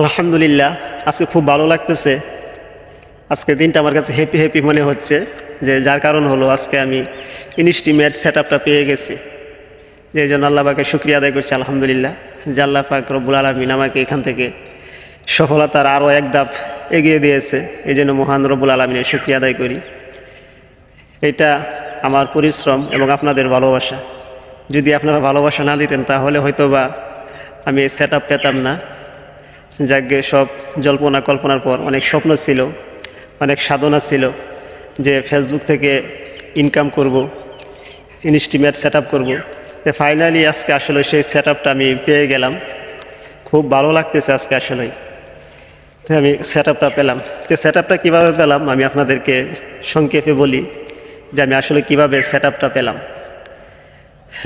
আলহামদুলিল্লাহ, আজকে খুব ভালো লাগতেছে। আজকে দিনটা আমার কাছে হ্যাপি হ্যাপি মনে হচ্ছে যে যার কারণ হলো আজকে আমি ইনস্টিমেট সেট আপটা পেয়ে গেছি। যে জন্য আল্লাহ পাকে শুক্রিয়া আদায় করছি, আলহামদুলিল্লাহ। যে আল্লাহ পাক রব্বুল আলমিন আমাকে এখান থেকে সফলতার আরও এক ধাপ এগিয়ে দিয়েছে, এই জন্য মহান রব্বুল আলমিনের শুক্রিয়া আদায় করি। এটা আমার পরিশ্রম এবং আপনাদের ভালোবাসা। যদি আপনারা ভালোবাসা না দিতেন তাহলে হয়তো বা আমি সেট আপ পেতাম না। যাকে সব জল্পনা কল্পনার পর অনেক স্বপ্ন ছিল, অনেক সাধনা ছিল যে ফেসবুক থেকে ইনকাম করব ইনস্টিমেট সেট আপ করব। তো ফাইনালি আজকে আসলে সেই সেট আপটা আমি পেয়ে গেলাম। খুব ভালো লাগতেছে আজকে আসলেই। তো আমি সেট আপটা পেলাম। তো সেট আপটা কীভাবে পেলাম আমি আপনাদেরকে সংক্ষেপে বলি যে আমি আসলে কীভাবে সেট আপটা পেলাম।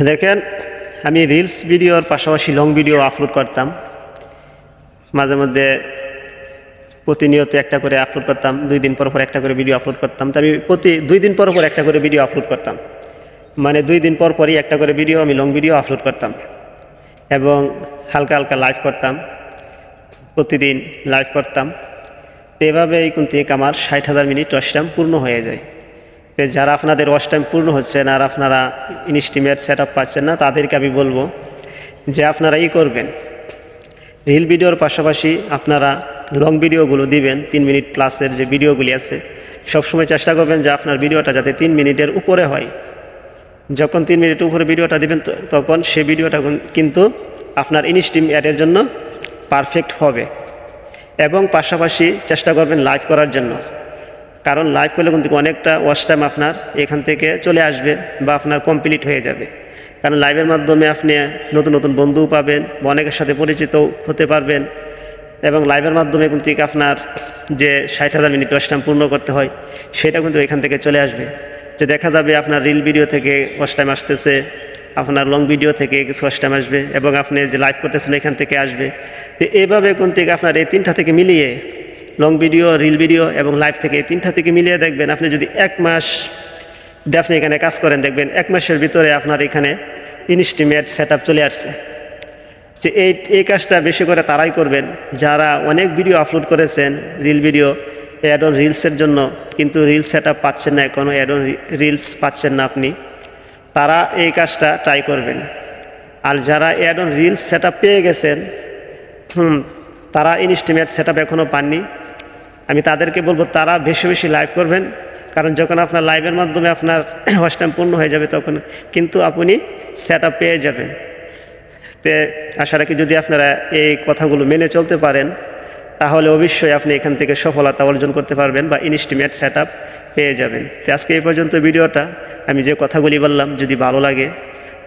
দেখেন, আমি রিলস ভিডিওর পাশাপাশি লং ভিডিও আপলোড করতাম। মাঝে মধ্যে প্রতিনিয়ত একটা করে আপলোড করতাম, দুই দিন পর পর একটা করে ভিডিও আপলোড করতাম। তো আমি প্রতি দুই দিন পর পর একটা করে ভিডিও আপলোড করতাম। মানে দুই দিন পর পরই একটা করে ভিডিও আমি লং ভিডিও আপলোড করতাম। এবং হালকা হালকা লাইভ করতাম। প্রতিদিন লাইভ করতাম। তো এভাবেই কিন্তু আমার ষাট হাজার মিনিট ওয়াশ পূর্ণ হয়ে যায়। তো যারা আপনাদের ওয়াশ টাইম পূর্ণ হচ্ছে না আর আপনারা ইনস্টিমেট সেট আপ পাচ্ছেন না, তাদেরকে আমি বলব যে আপনারা ই করবেন। রিল ভিডিওর পাশাপাশি আপনারা লং ভিডিওগুলো দিবেন, তিন মিনিট প্লাসের যে ভিডিওগুলি আছে, সবসময় চেষ্টা করবেন যে আপনার ভিডিওটা যাতে তিন মিনিটের উপরে হয়। যখন তিন মিনিটের উপরে ভিডিওটা দিবেন তখন সে ভিডিওটা কিন্তু আপনার ইনস্টিম অ্যাডের জন্য পারফেক্ট হবে। এবং পাশাপাশি চেষ্টা করবেন লাইভ করার জন্য। কারণ লাইভ করলে কিন্তু অনেকটা ওয়াশ টাইম আপনার এখান থেকে চলে আসবে বা আপনার কমপ্লিট হয়ে যাবে। কারণ লাইভের মাধ্যমে আপনি নতুন নতুন বন্ধুও পাবেন, অনেকের সাথে পরিচিত হতে পারবেন এবং লাইভের মাধ্যমে কিন্তু আপনার যে ষাট হাজার মিনিট টাইম পূর্ণ করতে হয় সেটা কিন্তু এখান থেকে চলে আসবে। যে দেখা যাবে আপনার রিল ভিডিও থেকে টাইম আসতেছে, আপনার লং ভিডিও থেকে কিছু টাইম আসবে এবং আপনি যে লাইভ করতেছেন এখান থেকে আসবে। তো এইভাবে কোন থেকে আপনার এই তিনটা থেকে মিলিয়ে লং ভিডিও, রিল ভিডিও এবং লাইভ থেকে এই তিনটা থেকে মিলিয়ে দেখবেন, আপনি যদি এক মাস যদি আপনি এখানে কাজ করেন দেখবেন এক মাসের ভিতরে আপনার এখানে ইনস্টিমেট সেট চলে আসছে। যে এই এই কাজটা বেশি করে তারাই করবেন। যারা অনেক ভিডিও আপলোড করেছেন রিল ভিডিও অ্যাড অন রিলসের জন্য কিন্তু রিল সেট পাচ্ছেন না এখনও অ্যাড অন রিলস পাচ্ছেন না আপনি তারা এই কাজটা ট্রাই করবেন। আর যারা অ্যাড অন রিলস সেট পেয়ে গেছেন হুম, তারা ইনস্টিমেট সেট এখনও পাননি। আমি তাদেরকে বলব তারা বেশি বেশি লাইভ করবেন। কারণ যখন আপনার লাইভের মাধ্যমে আপনার ওয়াশ পূর্ণ হয়ে যাবে তখন কিন্তু আপনি সেট পেয়ে যাবেন। তে আশা রাখি যদি আপনারা এই কথাগুলো মেনে চলতে পারেন, তাহলে অবশ্যই আপনি এখান থেকে সফলতা অর্জন করতে পারবেন বা ইনস্টিমেট সেট পেয়ে যাবেন। তো আজকে এই পর্যন্ত ভিডিওটা, আমি যে কথাগুলি বললাম, যদি ভালো লাগে,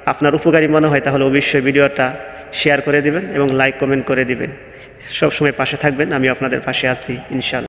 আপনার উপকারী মনে হয়, তাহলে অবশ্যই ভিডিওটা শেয়ার করে দিবেন এবং লাইক কমেন্ট করে দিবেন। সবসময় পাশে থাকবেন আমি আপনাদের পাশে আছি ইনশাল্লাহ